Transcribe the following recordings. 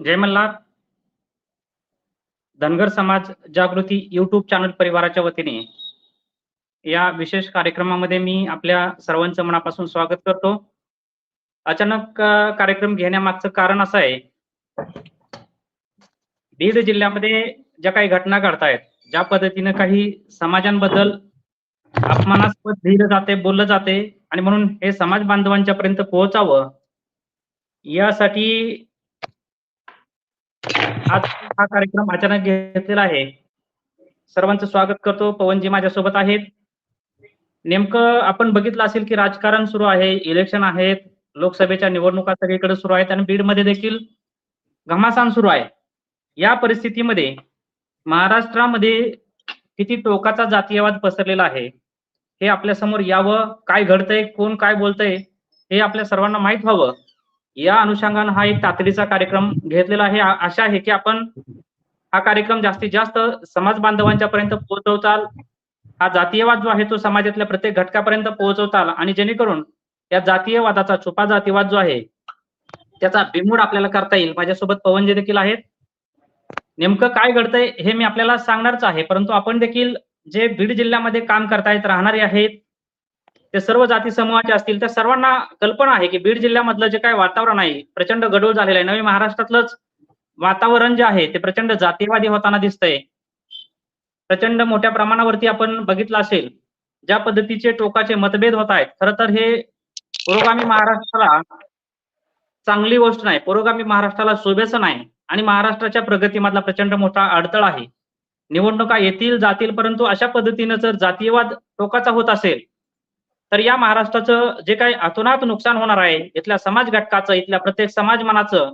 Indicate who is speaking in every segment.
Speaker 1: जय मल्हार. धनगर समाज जागृती YouTube channel परिवाराच्या वतीने या विशेष कार्यक्रमामध्ये मी आपल्या सर्वांचं मनापासून स्वागत करतो. अचानक कार्यक्रम घेण्यामागचं कारण असं आहे बीड जिल्ह्यामध्ये ज्या काही घटना घडतायत ज्या पद्धतीनं काही समाजांबद्दल अपमानास्पद लिहिलं जाते बोललं जाते आणि म्हणून हे समाज बांधवांच्या पर्यंत पोहोचावं यासाठी आज हा कार्यक्रम अचानक घेतलेला आहे. सर्वांचं स्वागत करतो. पवनजी माझ्यासोबत आहेत. नेमकं आपण बघितलं असेल की राजकारण सुरू आहे इलेक्शन आहेत लोकसभेच्या निवडणुका सगळीकडे सुरू आहेत आणि बीडमध्ये देखील घमासान सुरू आहे. या परिस्थितीमध्ये महाराष्ट्रामध्ये किती टोकाचा जातीयवाद पसरलेला आहे हे आपल्यासमोर यावं काय घडतंय कोण काय बोलतंय हे आपल्या सर्वांना माहीत व्हावं. या अनुषंगानं हा एक तातडीचा कार्यक्रम घेतलेला आहे. आशा आहे की आपण हा कार्यक्रम जास्तीत जास्त समाज बांधवांच्या पर्यंत पोहोचवताल. हा जातीयवाद जो आहे तो समाजातल्या प्रत्येक घटकापर्यंत पोहोचवताल आणि जेणेकरून या जातीयवादाचा छुपा जातीवाद जो आहे त्याचा बिमूड आपल्याला करता येईल. माझ्यासोबत पवनजी देखील आहेत. नेमकं काय घडतंय हे मी आपल्याला सांगणारच आहे परंतु आपण देखील जे बीड जिल्ह्यामध्ये काम करतायत राहणारे आहेत ते सर्व जाती समूहाचे असतील त्या सर्वांना कल्पना आहे की बीड जिल्ह्यामधलं जे काय वातावरण आहे प्रचंड गडूळ झालेलं आहे. नवी महाराष्ट्रातलंच वातावरण जे आहे ते प्रचंड जातीवादी होताना दिसतंय. प्रचंड मोठ्या प्रमाणावरती आपण बघितलं असेल ज्या पद्धतीचे टोकाचे मतभेद होत आहेत खर तर हे पुरोगामी महाराष्ट्राला चांगली गोष्ट नाही. पुरोगामी महाराष्ट्राला शोभेचं नाही आणि महाराष्ट्राच्या प्रगतीमधला प्रचंड मोठा अडथळा आहे. निवडणुका येतील जातील परंतु अशा पद्धतीनं जर जातीयवाद टोकाचा होत असेल तर या महाराष्ट्राचं जे काही अतोनात नुकसान होणार आहे इथल्या समाज घटकाचं इथल्या प्रत्येक समाज मनाचं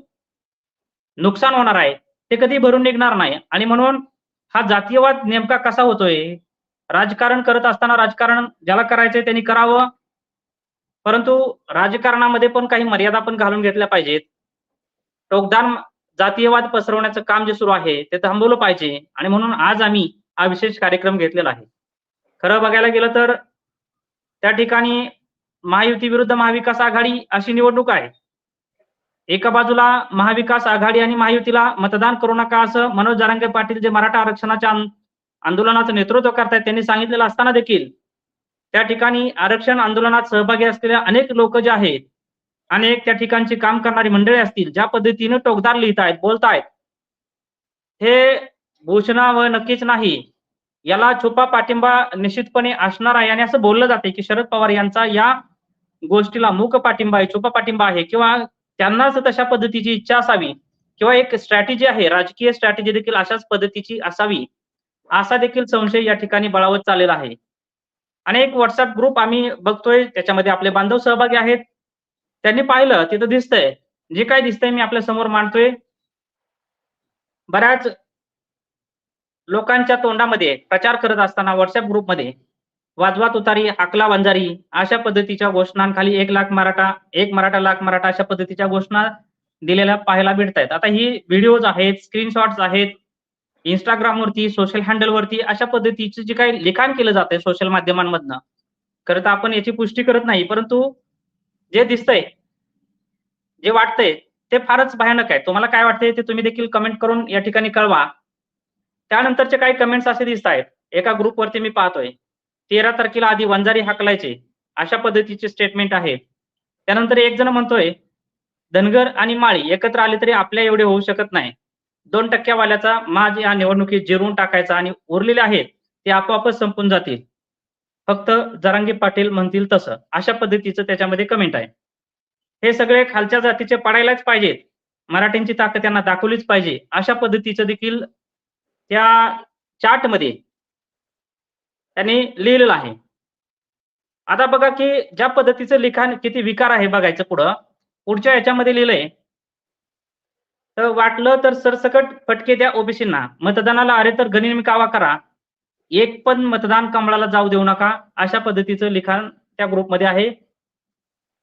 Speaker 1: नुकसान होणार आहे ते कधी भरून निघणार नाही. आणि म्हणून हा जातीयवाद नेमका कसा होतोय? राजकारण करत असताना राजकारण ज्याला करायचंय त्यांनी करावं. परंतु राजकारणामध्ये पण काही मर्यादा पण घालून घेतल्या पाहिजेत. टोकदान जातीयवाद पसरवण्याचं काम जे सुरू आहे ते थांबवलं पाहिजे. आणि म्हणून आज आम्ही हा विशेष कार्यक्रम घेतलेला आहे. खरं बघायला गेलं तर त्या ठिकाणी महायुती विरुद्ध महाविकास आघाडी अशी निवडणूक आहे. एका बाजूला महाविकास आघाडी आणि महायुतीला मतदान करू नका असं मनोज जारंगे पाटील जे मराठा आरक्षणाच्या आंदोलनाचं नेतृत्व करतायत त्यांनी सांगितलेलं असताना देखील त्या ठिकाणी आरक्षण आंदोलनात सहभागी असलेले अनेक लोक जे आहेत अनेक त्या ठिकाणची काम करणारी मंडळी असतील ज्या पद्धतीनं टोकदार लिहित आहेत बोलतायत हे घोषणा व नक्कीच नाही. याला छुपा पाठिंबा निश्चितपणे असणार आहे आणि असं बोललं जाते की शरद पवार यांचा या गोष्टीला मूक पाठिंबा आहे छुपा पाठिंबा आहे किंवा त्यांनाच तशा पद्धतीची इच्छा असावी किंवा एक स्ट्रॅटेजी आहे राजकीय स्ट्रॅटेजी देखील अशाच पद्धतीची असावी असा देखील संशय या ठिकाणी बळावत चाललेला आहे. आणि एक व्हॉट्सअप ग्रुप आम्ही बघतोय त्याच्यामध्ये आपले बांधव सहभागी आहेत. त्यांनी पाहिलं तिथं दिसतंय. जे काय दिसतंय मी आपल्यासमोर मांडतोय. बऱ्याच लोकांच्या तोंडामध्ये प्रचार करत असताना व्हॉट्सअप ग्रुपमध्ये वाजवा तुतारी आकला वंजारी अशा पद्धतीच्या घोषणांखाली एक लाख मराठा एक मराठा लाख मराठा अशा पद्धतीच्या घोषणा दिलेल्या पाहायला भेटत आहेत आता ही व्हिडिओज आहेत स्क्रीनशॉट्स आहेत इंस्टाग्रामवरती सोशल हँडलवरती अशा पद्धतीचे जे काही लिखाण केलं जातंय सोशल माध्यमांमधनं खरं तर आपण याची पुष्टी करत नाही परंतु जे दिसतंय जे वाटतंय ते फारच भयानक आहे. तुम्हाला काय वाटतंय ते तुम्ही देखील कमेंट करून या ठिकाणी कळवा. त्यानंतरचे काही कमेंट्स असे दिसत आहेत. एका ग्रुपवरती मी पाहतोय. तेरा तारखेला आधी वंजारी हाकलायचे. अशा पद्धतीचे स्टेटमेंट आहे त्यानंतर एक जण म्हणतोय धनगर आणि माळी एकत्र आले तरी आपल्या एवढे होऊ शकत नाही. दोन टक्क्यावाल्याचा माज या निवडणुकीत जिरून टाकायचा आणि उरलेले आहेत ते आपोआपच संपून जातील. फक्त जरांगी पाटील म्हणतील तसं. अशा पद्धतीचं त्याच्यामध्ये कमेंट आहे. हे सगळे खालच्या जातीचे पडायलाच पाहिजेत. मराठ्यांची ताकद त्यांना दाखवलीच पाहिजे. अशा पद्धतीचं देखील त्या चार्टमध्ये त्यांनी लिहिलेलं आहे. आता बघा की ज्या पद्धतीचं लिखाण किती विकार आहे बघायचं पुढं. पुढच्या याच्यामध्ये लिहिलंय. तर वाटलं तर सरसकट फटके द्या ओबीसींना. मतदानाला अरे तर गनिमी कावा करा. एक पण मतदान कमळाला जाऊ देऊ नका. अशा पद्धतीचं लिखाण त्या ग्रुपमध्ये आहे.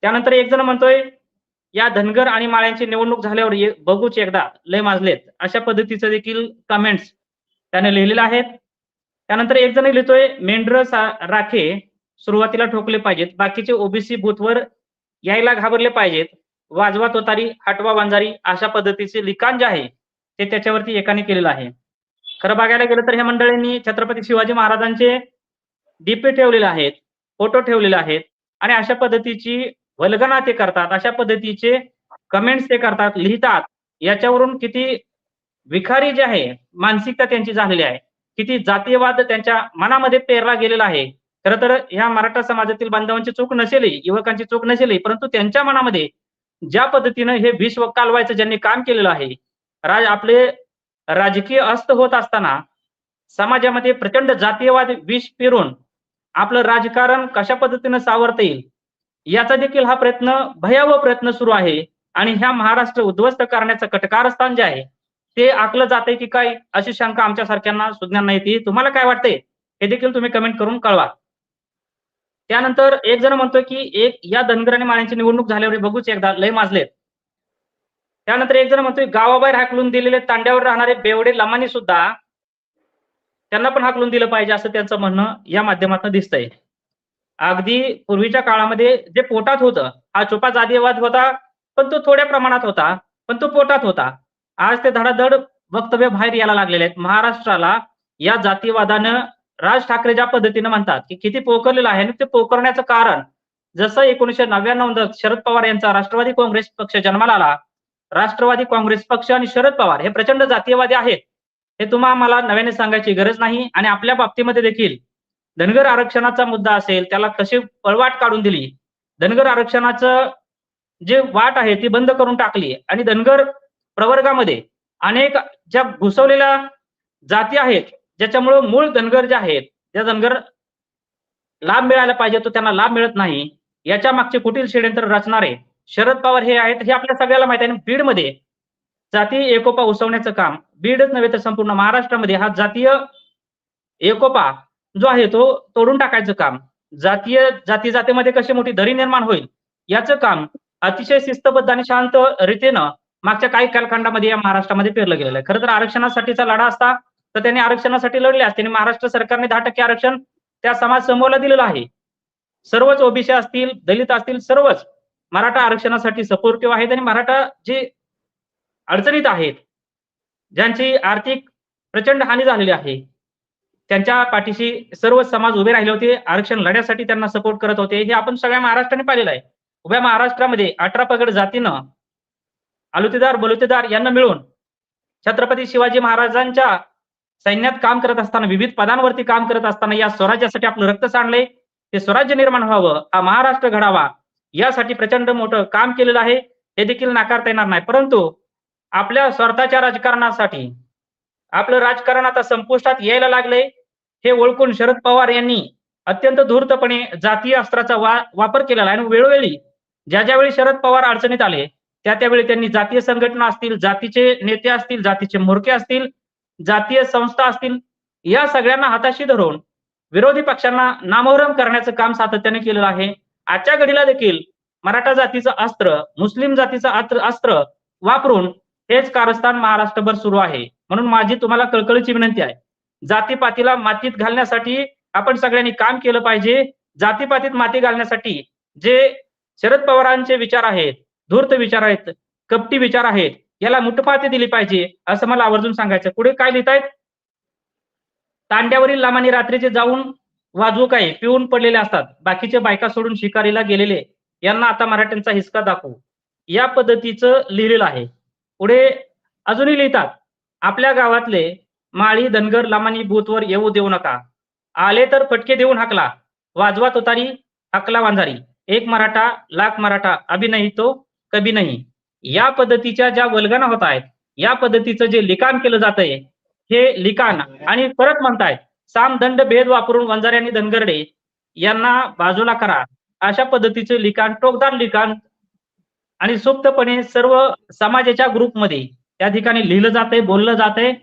Speaker 1: त्यानंतर एक जण म्हणतोय या धनगर आणि माळ्यांची निवडणूक झाल्यावर बघूच एकदा. लय माजलेत. अशा पद्धतीचं देखील कमेंट्स त्याने लिहिलेले आहेत त्यानंतर एक जण लिहितोय मेंढर राखे सुरुवातीला ठोकले पाहिजेत. बाकीचे ओबीसी बूथवर यायला घाबरले पाहिजेत. वाजवा तोतारी हटवा वंजारी अशा पद्धतीचे लिखाण जे आहे ते त्याच्यावरती एकाने केलेलं आहे. खरं बघायला गेलं तर ह्या मंडळींनी छत्रपती शिवाजी महाराजांचे डीपे ठेवलेले आहेत फोटो ठेवलेले आहेत आणि अशा पद्धतीची वल्गना ते करतात अशा पद्धतीचे कमेंट्स ते करतात लिहितात. याच्यावरून किती विखारी जे आहे मानसिकता त्यांची झालेली आहे. किती जातीयवाद त्यांच्या मनामध्ये पेरला गेलेला आहे. खरं तर ह्या मराठा समाजातील बांधवांची चूक नसेलही युवकांची चूक नसेलही परंतु त्यांच्या मनामध्ये ज्या पद्धतीनं हे विश्व कालवायचं ज्यांनी काम केलेलं आहे राज आपले राजकीय अस्त होत असताना समाजामध्ये प्रचंड जातीयवाद विष पेरून आपलं राजकारण कशा पद्धतीनं सावरता येईल याचा देखील हा प्रयत्न भयावह प्रयत्न सुरू आहे. आणि ह्या महाराष्ट्र उद्ध्वस्त करण्याचं कटकारस्थान जे आहे ते आकलं जाते की काय? अशी शंका आमच्या सारख्यांना सुज्ञांना येते. तुम्हाला काय वाटतंय? हे देखील तुम्ही कमेंट करून कळवा. त्यानंतर एक जण म्हणतोय की एक या धनगर आणि माळ्यांची निवडणूक झाल्यावर बघूच एकदा लय माजलेत. त्यानंतर एक जण म्हणतोय गावाबाहेर हाकलून दिलेले तांड्यावर राहणारे बेवडे लमानी सुद्धा त्यांना पण हाकलून दिलं पाहिजे असं त्यांचं म्हणणं या माध्यमातून दिसतंय. अगदी पूर्वीच्या काळामध्ये जे पोटात होतं हा छुपा जातीयवाद होता पण तो थोड्या प्रमाणात होता पण तो पोटात होता. आज ते धडाधड वक्तव्य बाहेर यायला लागलेले आहेत. महाराष्ट्राला या जातीवादानं राज ठाकरे ज्या पद्धतीनं म्हणतात की किती पोकरलेलं आहे आणि ते पोकरण्याचं कारण जसं एकोणीशे नव्याण्णव शरद पवार यांचा राष्ट्रवादी काँग्रेस पक्ष जन्माला आला राष्ट्रवादी काँग्रेस पक्ष आणि शरद पवार हे प्रचंड जातीयवादी आहेत. हे तुम्हाला आम्हाला नव्याने सांगायची गरज नाही आणि आपल्या बाबतीमध्ये देखील. धनगर आरक्षणाचा मुद्दा असेल त्याला कशी पळवाट काढून दिली? धनगर आरक्षणाचं जे वाट आहे ती बंद करून टाकली आणि धनगर प्रवर्गामध्ये अनेक ज्या घुसवलेल्या जाती आहेत ज्याच्यामुळं मूळ धनगर जे आहेत त्या धनगर लाभ मिळायला पाहिजे तो त्यांना लाभ मिळत नाही. याच्या मागचे कुटील षडयंत्र रचणारे शरद पवार हे आहेत हे आपल्या सगळ्याला माहिती आहे. बीडमध्ये जातीय एकोपा उसवण्याचं काम बीडच नव्हे तर संपूर्ण महाराष्ट्रामध्ये हा जातीय एकोपा जो आहे तो तोडून टाकायचं काम. जातीय जाती जातीमध्ये कशी मोठी दरी निर्माण होईल याचं काम अतिशय शिस्तबद्ध आणि शांत रीतीनं मागच्या काही कालखंडामध्ये या महाराष्ट्रामध्ये पेरलं गेलेलं आहे. खरं तर आरक्षणासाठीचा लढा असता तर त्यांनी आरक्षणासाठी लढले असते. आणि महाराष्ट्र सरकारने दहा टक्के आरक्षण त्या समाज समूहाला दिलेलं आहे. सर्वच ओबीसी असतील दलित असतील सर्वच मराठा आरक्षणासाठी सपोर्टिव्ह आहेत. आणि मराठा जे अडचणीत आहेत ज्यांची आर्थिक प्रचंड हानी झालेली आहे त्यांच्या पाठीशी सर्व समाज उभे राहिले होते. आरक्षण लढ्यासाठी त्यांना सपोर्ट करत होते. हे आपण सगळ्या महाराष्ट्राने पाहिलेलं आहे. उभ्या महाराष्ट्रामध्ये अठरा पगड जातीनं आलुतेदार बलुतेदार यांना मिळून छत्रपती शिवाजी महाराजांच्या सैन्यात काम करत असताना विविध पदांवरती काम करत असताना या स्वराज्यासाठी आपलं रक्त सांडले. ते स्वराज्य निर्माण व्हावं हा महाराष्ट्र घडावा यासाठी प्रचंड मोठं काम केलेलं आहे. हे देखील नाकारता येणार नाही. परंतु आपल्या स्वार्थाच्या राजकारणासाठी आपलं राजकारण आता संपुष्टात यायला लागलंय. हे ओळखून शरद पवार यांनी अत्यंत धूर्तपणे जातीय अस्त्राचा वा वापर केलेला आहे. आणि वेळोवेळी ज्या ज्यावेळी शरद पवार अडचणीत आले त्या त्यावेळी त्यांनी जातीय संघटना असतील जातीचे नेते असतील जातीचे मोरके असतील जातीय संस्था असतील या सगळ्यांना हाताशी धरून विरोधी पक्षांना नामोहरम करण्याचं काम सातत्याने केलेलं आहे. आजच्या घडीला देखील मराठा जातीचं अस्त्र मुस्लिम जातीचं अस्त्र अस्त्र वापरून हेच कारस्थान महाराष्ट्रभर सुरू आहे. म्हणून माझी तुम्हाला कळकळीची विनंती आहे. जातीपातीला मातीत घालण्यासाठी आपण सगळ्यांनी काम केलं पाहिजे. जातीपातीत माती घालण्यासाठी जे शरद पवारांचे विचार आहेत धूर्त विचार आहेत कपटी विचार आहेत याला मुठपाती दिली पाहिजे असं मला आवर्जून सांगायचं. पुढे काय लिहितायत? तांड्यावरील लामाने रात्रीचे जाऊन वाजवू काय पिऊन पडलेले असतात. बाकीचे बायका सोडून शिकारीला गेलेले यांना आता मराठ्यांचा हिसका दाखवू. या पद्धतीचं लिहिलेलं आहे. पुढे अजूनही लिहितात आपल्या गावातले माळी धनगर लामानी बूथवर येऊ देऊ नका. आले तर फटके देऊन हाकला. वाजवा तोतारी हाकला वांजारी. एक मराठा लाख मराठा अभिनयितो तो कभी नाही. या पद्धतीच्या ज्या वल्गना होत आहेत या पद्धतीचं जे लिखाण केलं जातंय हे लिखाण आणि परत म्हणतायत साम दंड भेद वापरून वंजारी आणि धनगरडे यांना बाजूला करा. अशा पद्धतीचे लिखाण टोकदार लिखाण आणि सुप्तपणे सर्व समाजाच्या ग्रुपमध्ये त्या ठिकाणी लिहिलं जातंय बोललं जातंय.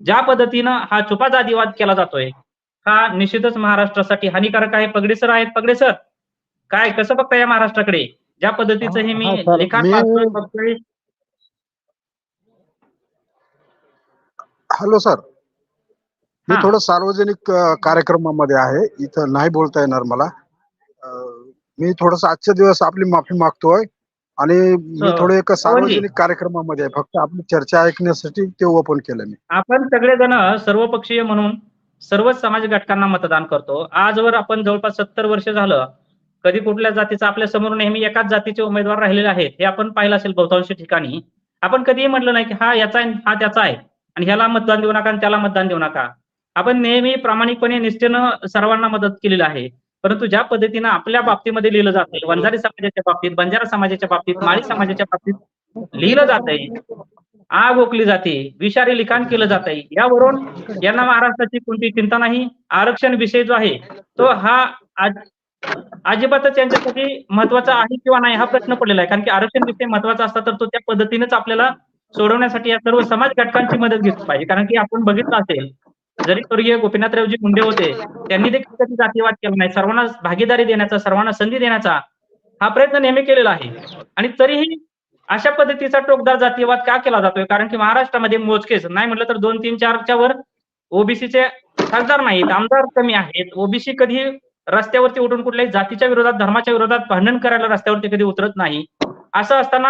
Speaker 1: ज्या पद्धतीनं हा छुपा जातीवाद केला जातोय हा निश्चितच महाराष्ट्रासाठी हानिकारक आहे. पगडे सर आहेत पगडे सर. काय कसं बघताय या महाराष्ट्राकडे? ज्या पद्धतीचं हे मी
Speaker 2: हा,
Speaker 1: वाचतोय, बघतोय
Speaker 2: हॅलो सर. मी
Speaker 1: हा.
Speaker 2: थोडं सार्वजनिक कार्यक्रमामध्ये आहे. इथं नाही बोलता येणार मला. मी थोडस आजच्या दिवस आपली माफी मागतोय आणि मी
Speaker 1: So,
Speaker 2: थोडं एका
Speaker 1: पवनजी.
Speaker 2: सार्वजनिक कार्यक्रमामध्ये आहे. फक्त आपली चर्चा ऐकण्यासाठी ते ओपन केलं मी.
Speaker 1: आपण सगळेजण सर्वपक्षीय म्हणून सर्वच समाज घटकांना मतदान करतो. आजवर आपण जवळपास सत्तर वर्ष झालं. कधी कुठल्या जातीचा आपल्यासमोर नेहमी एकाच जातीचे उमेदवार राहिलेले आहेत हे आपण पाहिलं असेल बहुतांश ठिकाणी. आपण कधीही म्हटलं नाही की हा याचा आहे हा त्याचा आहे. आणि ह्याला मतदान देऊ नका आणि त्याला मतदान देऊ नका. आपण नेहमी प्रामाणिकपणे निष्ठेनं सर्वांना मदत केलेली आहे. परंतु ज्या पद्धतीनं आपल्या बाबतीमध्ये लिहिलं जातंय वंजारी समाजाच्या बाबतीत बंजारा समाजाच्या बाबतीत माळी समाजाच्या बाबतीत लिहिलं जातंय आग ओकली जाते विषारी लिखाण केलं जात आहे यावरून यांना महाराष्ट्राची कोणती चिंता नाही आरक्षण विषय जो आहे तो हा आज- अजिबातच यांच्यासाठी महत्त्वाचा आहे किंवा नाही हा प्रश्न पडलेला आहे. कारण की आरक्षण विषय महत्त्वाचा असता तर तो त्या पद्धतीनेच आपल्याला सोडवण्यासाठी या सर्व समाज घटकांची मदत घेतली पाहिजे. कारण की आपण बघितलं असेल जरी स्वर्गीय गोपीनाथरावजी मुंडे होते त्यांनी देखील कधी जातीवाद केला नाही. सर्वांना भागीदारी देण्याचा सर्वांना संधी देण्याचा हा प्रयत्न नेहमी केलेला आहे. आणि तरीही अशा पद्धतीचा टोकदार जातीयवाद का केला जातोय? कारण की महाराष्ट्रामध्ये मोजकेच नाही म्हटलं तर दोन तीन चारच्या वर ओबीसीचे खासदार नाहीत आमदार कमी आहेत. ओबीसी कधी रस्त्यावरती उठून कुठल्याही जातीच्या विरोधात धर्माच्या विरोधात भांडण करायला रस्त्यावरती कधी उतरत नाही. असं असताना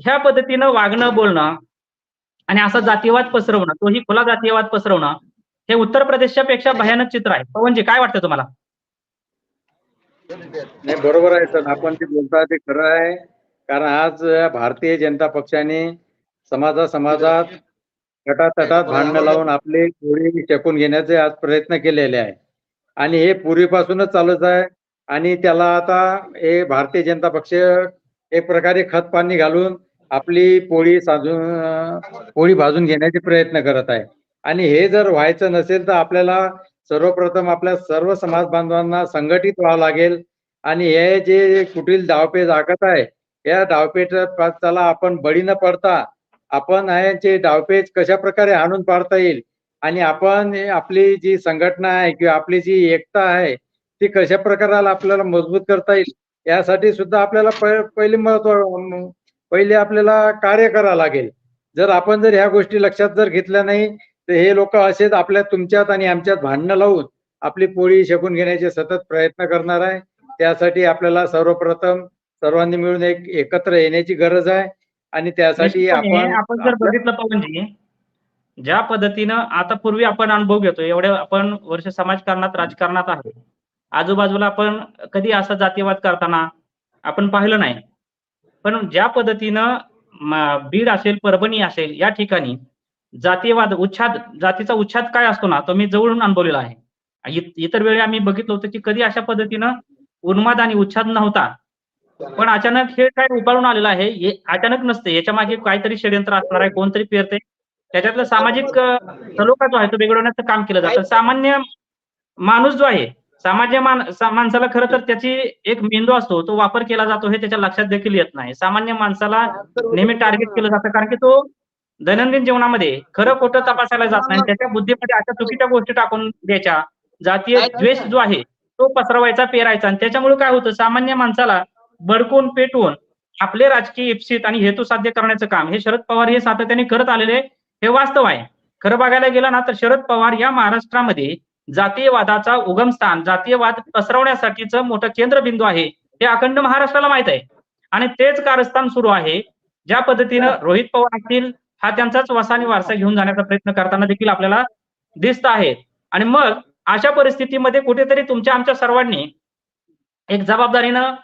Speaker 1: ह्या पद्धतीनं वागणं बोलणं आणि असा जातीयवाद पसरवणं तोही खुला जातीयवाद पसरवणं हे उत्तर प्रदेशच्या पेक्षा भयानक चित्र आहे. पवनजी काय वाटतं तुम्हाला?
Speaker 3: नाही बरोबर आहे सर. आपण जे बोलता ते खरं आहे. कारण आज भारतीय जनता पक्षाने समाजा समाजात तटात भांडणं लावून आपले कोळी शेकून घेण्याचे आज प्रयत्न केलेले आहे आणि हे पूर्वीपासूनच चालूच आहे. आणि त्याला आता हे भारतीय जनता पक्ष एक प्रकारे खत पाणी घालून आपली पोळी साजून पोळी भाजून घेण्याचे प्रयत्न करत आहे. आणि हे जर व्हायचं नसेल तर आपल्याला सर्वप्रथम आपल्या सर्व समाज बांधवांना संघटित व्हावं लागेल. आणि हे जे कुठील डावपेच आखत आहे या डावपेचाला आपण बळी न पडता आपण यांचे डावपेच कशा प्रकारे आणून पाडता येईल आणि आपण आपली जी संघटना आहे किंवा आपली जी एकता आहे ती कशा प्रकाराला आपल्याला मजबूत करता येईल? यासाठी सुद्धा आपल्याला पहिले महत्त्व पहिले आपल्याला कार्य करावं लागेल. जर आपण जर ह्या गोष्टी लक्षात जर घेतल्या नाही तर हे लोक असेच आपल्या तुमच्यात आणि आमच्यात भांडणं लावून आपली पोळी शेकून घेण्याचे सतत प्रयत्न करणार आहे. त्यासाठी आपल्याला सर्वप्रथम सर्वांनी मिळून एक एकत्र येण्याची गरज आहे. आणि त्यासाठी आपण
Speaker 1: आपण जर बघितलं पवनजी ज्या पद्धतीनं आता पूर्वी आपण अनुभव घेतो एवढे आपण वर्ष समाजकारणात राजकारणात आहोत. आजूबाजूला आपण कधी असा जातीयवाद करताना आपण पाहिलं नाही. पण ज्या पद्धतीनं बीड असेल परभणी असेल या ठिकाणी जातीयवाद उच्छाद जातीचा उच्छाद काय असतो ना तो मी जवळून अनुभवलेला आहे. इतर वेळी आम्ही बघितलं होतं की कधी अशा पद्धतीनं उन्माद आणि उच्छाद नव्हता. पण अचानक हे काय उपाळून आलेलं आहे हे अचानक नसते. याच्या मागे काहीतरी षडयंत्र असणार आहे कोणतरी पेरते त्याच्यातलं सामाजिक सलोखा जो आहे तो बिघडवण्याचं काम केलं जातं. सामान्य माणूस जो आहे सामान्य मान माणसाला खरं तर त्याची एक मेंदू असतो तो वापर केला जातो हे त्याच्या लक्षात देखील येत नाही. सामान्य माणसाला नेहमी टार्गेट केलं जातं कारण की तो दैनंदिन जीवनामध्ये खरं खोटं तपासायला जात नाही. त्याच्या बुद्धीमध्ये अशा चुकीच्या गोष्टी टाकून द्यायच्या. जातीय द्वेष जो आहे तो पसरवायचा पेरायचा. आणि त्याच्यामुळे काय होतं सामान्य माणसाला बडकून पेटवून आपले राजकीय इप्सित आणि हेतू साध्य करण्याचं काम हे शरद पवार हे सातत्याने करत आलेले हे वास्तव आहे. खरं बघायला गेलं ना तर शरद पवार या महाराष्ट्रामध्ये जातीयवादाचा उगमस्थान जातीयवाद पसरवण्यासाठीचं मोठं केंद्रबिंदू आहे हे अखंड महाराष्ट्राला माहीत आहे. आणि तेच कारस्थान सुरू आहे ज्या पद्धतीनं रोहित पवार असतील हा त्यांचाच वसा आणि वारसा घेऊन जाण्याचा प्रयत्न करताना देखील आपल्याला दिसत आहेत. आणि मग अशा परिस्थितीमध्ये कुठेतरी तुमच्या आमच्या सर्वांनी एक जबाबदारीनं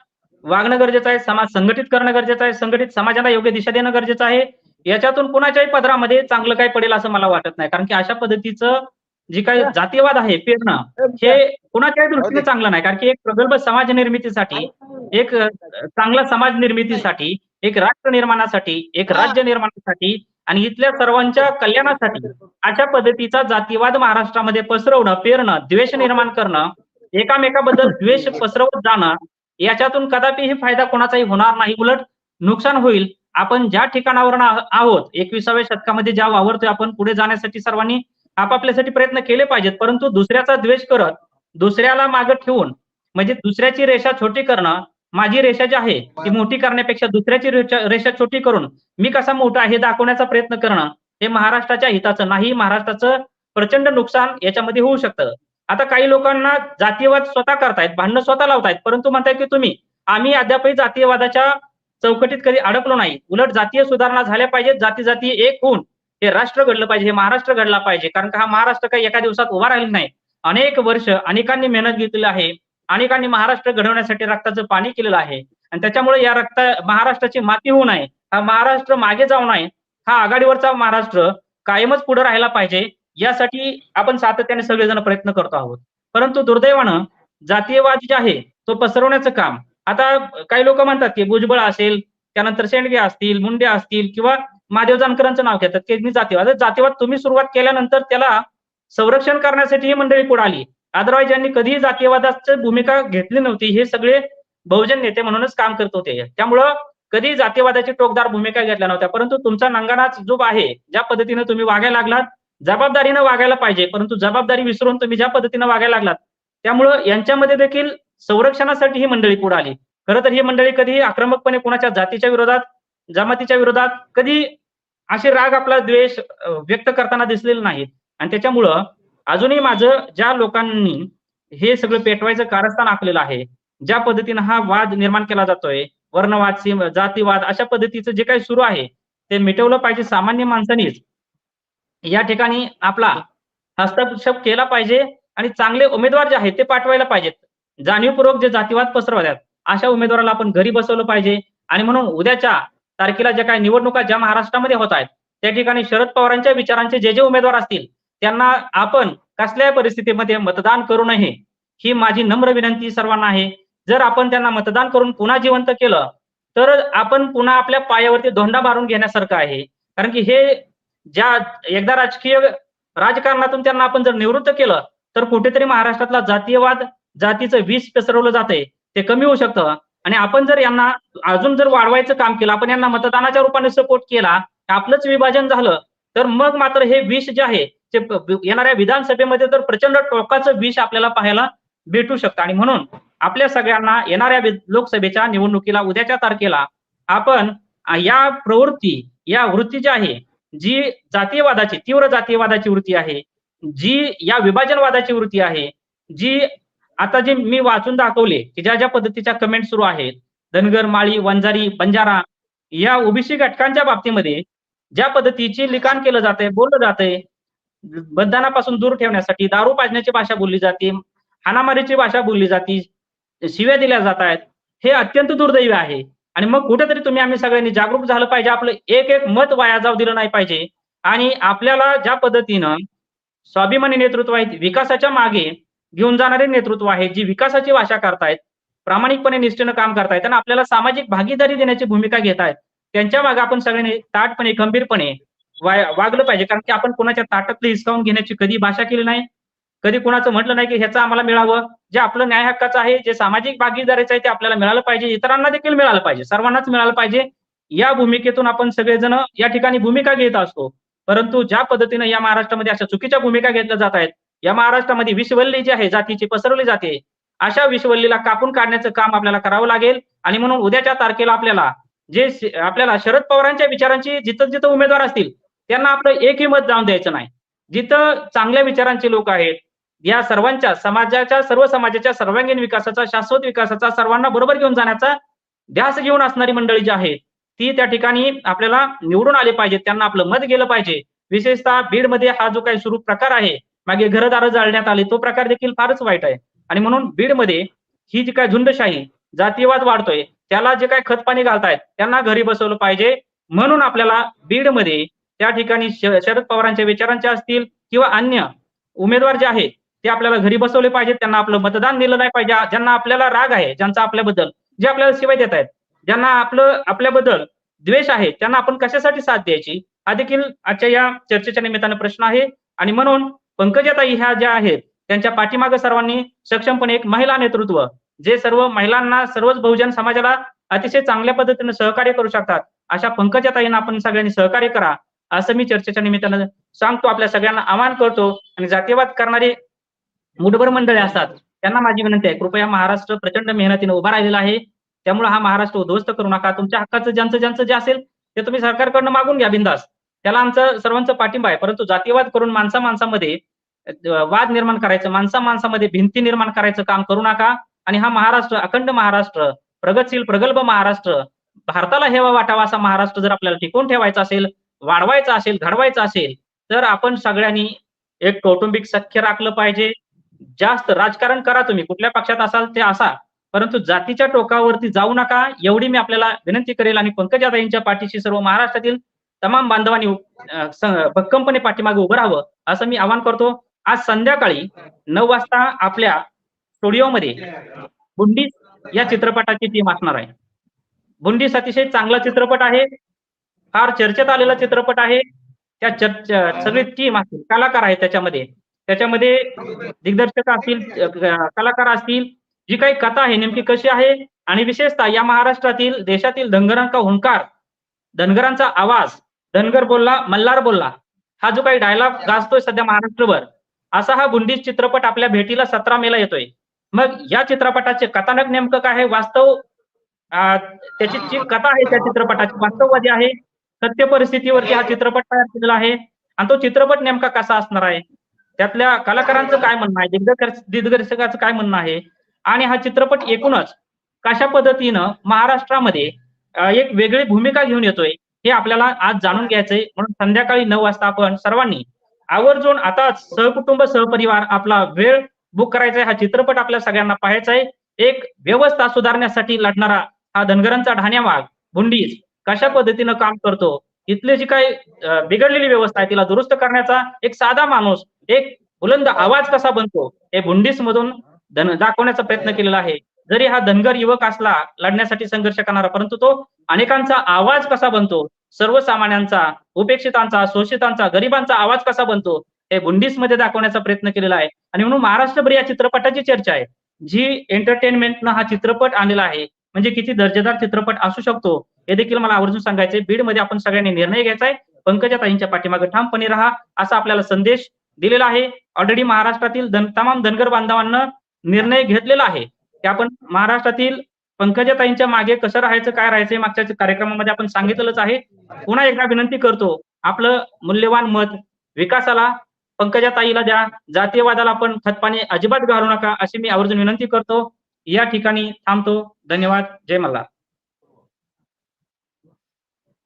Speaker 1: वागणं गरजेचं आहे समाज संघटित करणं गरजेचं आहे संघटित समाजाला योग्य दिशा देणं गरजेचं आहे. याच्यातून कुणाच्याही पदरामध्ये चांगलं काय पडेल असं मला वाटत नाही. कारण की अशा पद्धतीचं जी काही जातीयवाद आहे पेरणं हे कुणाच्याही दृष्टीने चांगलं नाही. कारण की एक प्रगल्भ समाज निर्मितीसाठी एक चांगला समाज निर्मितीसाठी एक राष्ट्र निर्माणासाठी एक राज्य निर्माणासाठी आणि इथल्या सर्वांच्या कल्याणासाठी अशा पद्धतीचा जातीवाद महाराष्ट्रामध्ये पसरवणं पेरणं द्वेष निर्माण करणं एकामेकाबद्दल द्वेष पसरवत जाणं याच्यातून कदापिही फायदा कोणाचाही होणार नाही. उलट नुकसान होईल. आपण ज्या ठिकाणावर आहोत एकविसाव्या शतकामध्ये ज्या वावरतोय आपण पुढे जाण्यासाठी सर्वांनी आपापल्यासाठी प्रयत्न केले पाहिजेत परंतु दुसऱ्याचा द्वेष करत दुसऱ्याला मागे ठेवून म्हणजे दुसऱ्याची रेषा छोटी करणं माझी रेषा जी आहे ती मोठी करण्यापेक्षा दुसऱ्याची रेषा छोटी करून मी कसा मोठा आहे हे दाखवण्याचा प्रयत्न करणं हे महाराष्ट्राच्या हिताचं नाही महाराष्ट्राचं प्रचंड नुकसान याच्यामध्ये होऊ शकतं. आता काही लोकांना जातीयवाद स्वतः करतायत भांडणं स्वतः लावतायत परंतु म्हणतायत की तुम्ही आम्ही अद्यापही जातीयवादाच्या चौकटीत कधी अडकलो नाही. उलट जातीय सुधारणा झाल्या पाहिजेत. जाती जाती एक होऊन हे राष्ट्र घडलं पाहिजे हे महाराष्ट्र घडला पाहिजे. कारण का हा महाराष्ट्र काही एका दिवसात उभा राहिला नाही. अनेक वर्ष अनेकांनी मेहनत घेतलेली आहे. अनेकांनी महाराष्ट्र घडवण्यासाठी रक्ताचं पाणी केलेलं आहे. आणि त्याच्यामुळे या रक्त महाराष्ट्राची माती होऊ नये. हा महाराष्ट्र मागे जाऊ नये. हा आघाडीवरचा महाराष्ट्र कायमच पुढे राहायला पाहिजे. यासाठी आपण सातत्याने सगळेजण प्रयत्न करतो आहोत. परंतु दुर्दैवानं जातीयवाद जे आहे तो पसरवण्याचं काम आता काही लोक म्हणतात की भुजबळ असेल त्यानंतर शेंडगे असतील मुंडे असतील किंवा महादेव जानकरांचं नाव घेतात की मी जातीवाद. जातीवाद तुम्ही सुरुवात केल्यानंतर त्याला संरक्षण करण्यासाठी ही मंडळी पुढे आली. अदरवाईज यांनी कधीही जातीयवादाची भूमिका घेतली नव्हती हे सगळे बहुजन नेते म्हणूनच काम करत होते. त्यामुळं कधी जातीयवादाची टोकदार भूमिका घेतल्या नव्हत्या. परंतु तुमचा नंगानाच जो आहे ज्या पद्धतीने तुम्ही वागायला लागलात जबाबदारीनं वागायला पाहिजे. परंतु जबाबदारी विसरून तुम्ही ज्या पद्धतीनं वागायला लागलात त्यामुळं यांच्यामध्ये देखील संरक्षणासाठी ही मंडळी पुढे आली. खरं तर ही मंडळी कधीही आक्रमकपणे कोणाच्या जातीच्या विरोधात जमातीच्या विरोधात कधी असे राग आपला द्वेष व्यक्त करताना दिसलेले नाहीत आणि त्याच्यामुळं अजूनही माझं ज्या लोकांनी हे सगळं पेटवायचं कारस्थान आखलेलं आहे ज्या पद्धतीनं हा वाद निर्माण केला जातोय वर्णवाद सीम जातीवाद अशा पद्धतीचं जे काही सुरू आहे ते मिटवलं पाहिजे सामान्य माणसांनीच. या ठिकाणी आपला हस्तक्षेप केला पाहिजे आणि चांगले उमेदवार जे आहेत ते पाठवायला पाहिजेत. जाणीवपूर्वक जे जातीवाद पसरवल्यात अशा उमेदवाराला आपण घरी बसवलं पाहिजे. आणि म्हणून उद्याच्या तारखेला ज्या काही निवडणुका ज्या महाराष्ट्रामध्ये होत आहेत त्या ठिकाणी शरद पवारांच्या विचारांचे जे जे उमेदवार असतील त्यांना आपण कसल्याही परिस्थितीमध्ये मतदान करू नये ही माझी नम्र विनंती सर्वांना आहे. जर आपण त्यांना मतदान करून पुन्हा जिवंत केलं तर आपण पुन्हा आपल्या पायावरती धोंडा मारून घेण्यासारखं आहे. कारण की हे ज्या एकदा राजकीय राजकारणातून त्यांना आपण जर निवृत्त केलं तर कुठेतरी महाराष्ट्रातला जातीयवाद जातीचं विष पसरवलं जातंय ते कमी होऊ शकतं. आणि आपण जर यांना अजून जर वाढवायचं काम केलं आपण यांना मतदानाच्या रूपाने सपोर्ट केला आपलंच विभाजन झालं तर मग मात्र हे विष जे आहे ते येणाऱ्या विधानसभेमध्ये तर प्रचंड टोकाचं विष आपल्याला पाहायला भेटू शकतं. आणि म्हणून आपल्या सगळ्यांना येणाऱ्या लोकसभेच्या निवडणुकीला उद्याच्या तारखेला आपण या प्रवृत्ती या वृत्ती जी आहे जी जातीयवादाची तीव्र जातीयवादाची वृत्ती आहे जी या विभाजनवादाची वृत्ती आहे जी आता जे मी वाचून दाखवले की ज्या ज्या पद्धतीच्या कमेंट सुरू आहेत धनगर माळी वंजारी बंजारा या ओबीसी घटकांच्या बाबतीमध्ये ज्या पद्धतीची लिखाण केलं जातंय बोललं जातंय मतदानापासून दूर ठेवण्यासाठी दारू पाजण्याची भाषा बोलली जाते हाणामारीची भाषा बोलली जाते शिव्या दिल्या जात आहेत हे अत्यंत दुर्दैवी आहे. आणि मग कुठेतरी तुम्ही आम्ही सगळ्यांनी जागरूक झालं पाहिजे आपलं एक एक मत वाया जाऊ दिलं नाही पाहिजे. आणि आपल्याला ज्या पद्धतीनं स्वाभिमानी नेतृत्व आहेत विकासाच्या मागे घेऊन जाणारे नेतृत्व आहे जी विकासाची भाषा करतायत प्रामाणिकपणे निष्ठेनं काम करतायत आणि आपल्याला सामाजिक भागीदारी देण्याची भूमिका घेत आहेत त्यांच्या मागे आपण सगळ्यांनी ताटपणे गंभीरपणे वागलं पाहिजे. कारण की आपण कोणाच्या ताटातले हिसकावून घेण्याची कधी भाषा केली नाही कधी कोणाचं म्हटलं नाही की ह्याचं आम्हाला मिळावं. जे आपलं न्याय हक्काचं आहे जे सामाजिक भागीदारीचं आहे ते आपल्याला मिळालं पाहिजे. इतरांना देखील मिळालं पाहिजे. सर्वांनाच मिळालं पाहिजे. या भूमिकेतून आपण सगळेजण या ठिकाणी भूमिका घेत असतो. परंतु ज्या पद्धतीने या महाराष्ट्रामध्ये अशा चुकीच्या भूमिका घेतल्या जात आहेत या महाराष्ट्रामध्ये विषवल्ली जी आहे जातीची पसरवली जाते. अशा विषवल्लीला कापून काढण्याचं काम आपल्याला करावं लागेल. आणि म्हणून उद्याच्या तारखेला आपल्याला जे आपल्याला शरद पवारांच्या विचारांची जिथं जिथं उमेदवार असतील त्यांना आपलं एकही मत जाऊन द्यायचं नाही. जिथं चांगल्या विचारांचे लोक आहेत या सर्वांच्या समाजाच्या सर्व समाजाच्या सर्वांगीण विकासाचा शाश्वत विकासाचा सर्वांना बरोबर घेऊन जाण्याचा ध्यास घेऊन असणारी मंडळी जी आहे ती त्या ठिकाणी आपल्याला निवडून आले पाहिजे त्यांना आपलं मत गेलं पाहिजे. विशेषतः बीडमध्ये हा जो काही सुरू प्रकार आहे मागे घरदार जाळण्यात आले तो प्रकार देखील फारच वाईट आहे. आणि म्हणून बीडमध्ये ही जी काय झुंडशाही जातीयवाद वाढतोय त्याला जे काय खतपाणी घालतायत त्यांना घरी बसवलं पाहिजे. म्हणून आपल्याला बीडमध्ये त्या ठिकाणी शरद पवारांच्या विचारांच्या असतील किंवा अन्य उमेदवार जे आहेत ते आपल्याला घरी बसवले पाहिजेत. त्यांना आपलं मतदान दिलं नाही पाहिजे. ज्यांना आपल्याला राग आहे ज्यांचा आपल्याबद्दल जे आपल्याला शिवाय देत आहेत ज्यांना आपलं आपल्याबद्दल द्वेष आहे त्यांना आपण कशासाठी साथ द्यायची? हा देखील आजच्या या चर्चेच्या निमित्तानं प्रश्न आहे. आणि म्हणून पंकजाताई ह्या ज्या आहेत त्यांच्या पाठीमागे सर्वांनी सक्षमपणे एक महिला नेतृत्व जे सर्व महिलांना सर्वच बहुजन समाजाला अतिशय चांगल्या पद्धतीने सहकार्य करू शकतात. अशा पंकजाताईंना आपण सगळ्यांनी सहकार्य करा असं मी चर्चेच्या निमित्तानं सांगतो. आपल्या सगळ्यांना आवाहन करतो आणि जातीवाद करणारी मुठभर मंडळे असतात त्यांना माझी विनंती आहे. कृपया महाराष्ट्र प्रचंड मेहनतीने उभा राहिलेला आहे. त्यामुळे हा महाराष्ट्र उद्ध्वस्त करू नका. तुमच्या हक्काचं ज्यांचं ज्यांचं जे असेल ते तुम्ही सरकारकडनं मागून घ्या बिंदास. त्याला आमचं सर्वांचं पाठिंबा आहे. परंतु जातीवाद करून माणसा माणसामध्ये वाद निर्माण करायचं माणसा माणसामध्ये भिंती निर्माण करायचं काम करू नका. आणि हा महाराष्ट्र अखंड महाराष्ट्र प्रगतशील प्रगल्भ महाराष्ट्र भारताला हेवा वाटावा असा महाराष्ट्र जर आपल्याला टिकून ठेवायचा असेल वाढवायचा असेल घडवायचा असेल तर आपण सगळ्यांनी एक कौटुंबिक सख्य राखलं पाहिजे. जास्त राजकारण करा तुम्ही कुठल्या पक्षात असाल ते असा. परंतु जातीच्या टोकावरती जाऊ नका. एवढी मी आपल्याला विनंती करेल आणि पंकजाताईंच्या पाठीशी सर्व महाराष्ट्रातील तमाम बांधवांनी भक्कमपणे पाठीमागे उभं राहावं असं मी आवाहन करतो. आज संध्याकाळी नऊ वाजता आपल्या स्टुडिओमध्ये बुंडी या चित्रपटाची टीम असणार आहे. बुंडीस अतिशय चांगला चित्रपट आहे फार चर्चेत आलेला चित्रपट आहे. त्या चर्च सगळी टीम असतील कलाकार आहेत त्याच्यामध्ये. त्याच्यामध्ये दिग्दर्शक असतील कलाकार असतील जी काही कथा आहे नेमकी कशी आहे? आणि विशेषतः या महाराष्ट्रातील देशातील धनगरांचा हुंकार धनगरांचा आवाज धनगर बोलला मल्हार बोलला हा जो काही डायलॉग गाजतोय सध्या महाराष्ट्रभर असा हा गुंडीज चित्रपट आपल्या भेटीला सतरा मेला येतोय. मग या चित्रपटाचे कथानक नेमकं काय आहे? वास्तव त्याची जी कथा आहे त्या चित्रपटाची वास्तववादी आहे सत्य परिस्थितीवरती हा चित्रपट तयार केलेला आहे. आणि तो चित्रपट नेमका कसा असणार आहे? त्यातल्या कलाकारांचं काय म्हणणं आहे? दिग्दर्शक दिग्दर्शकाचं काय म्हणणं आहे? आणि हा चित्रपट एकूणच कशा पद्धतीनं महाराष्ट्रामध्ये एक वेगळी भूमिका घेऊन येतोय हे आपल्याला आज जाणून घ्यायचंय. म्हणून संध्याकाळी नऊ वाजता आपण सर्वांनी आवर्जून आताच सहकुटुंब सहपरिवार आपला वेळ बुक करायचा आहे हा चित्रपट आपल्या सगळ्यांना पाहायचा आहे एक व्यवस्था सुधारण्यासाठी लढणारा हा धनगरांचा ढाण्यामाग भुंडीज कशा पद्धतीनं काम करतो इथली जी काही बिघडलेली व्यवस्था आहे तिला दुरुस्त करण्याचा एक साधा माणूस एक बुलंद आवाज कसा बनतो हे भुंडीस मधून धन दाखवण्याचा प्रयत्न केलेला आहे. जरी हा धनगर युवक असला लढण्यासाठी संघर्ष करणारा परंतु तो अनेकांचा आवाज कसा बनतो सर्वसामान्यांचा उपेक्षितांचा शोषितांचा गरिबांचा आवाज कसा बनतो हे बुंडीसमध्ये दाखवण्याचा प्रयत्न केलेला आहे. आणि म्हणून महाराष्ट्रभर या चित्रपटाची चर्चा आहे. जी एंटरटेनमेंटनं हा चित्रपट आणलेला आहे म्हणजे किती दर्जेदार चित्रपट असू शकतो हे देखील मला आवर्जून सांगायचंय. बीडमध्ये आपण सगळ्यांनी निर्णय घ्यायचा आहे. पंकजा ताईंच्या पाठीमागे ठामपणे राहा असा आपल्याला संदेश दिलेला आहे. ऑलरेडी महाराष्ट्रातील धन तमाम धनगर बांधवांना निर्णय घेतलेला आहे. की आपण महाराष्ट्रातील पंकजाताईंच्या मागे कसं राहायचं काय राहायचं मागच्या कार्यक्रमामध्ये आपण सांगितलंच आहे. पुन्हा एकदा विनंती करतो आपलं मूल्यवान मत विकासाला पंकजाताईला द्या. जातीयवादाला आपण खतपाणी अजिबात घालू नका अशी मी आवर्जून विनंती करतो. या ठिकाणी थांबतो. धन्यवाद. जय मल्हार.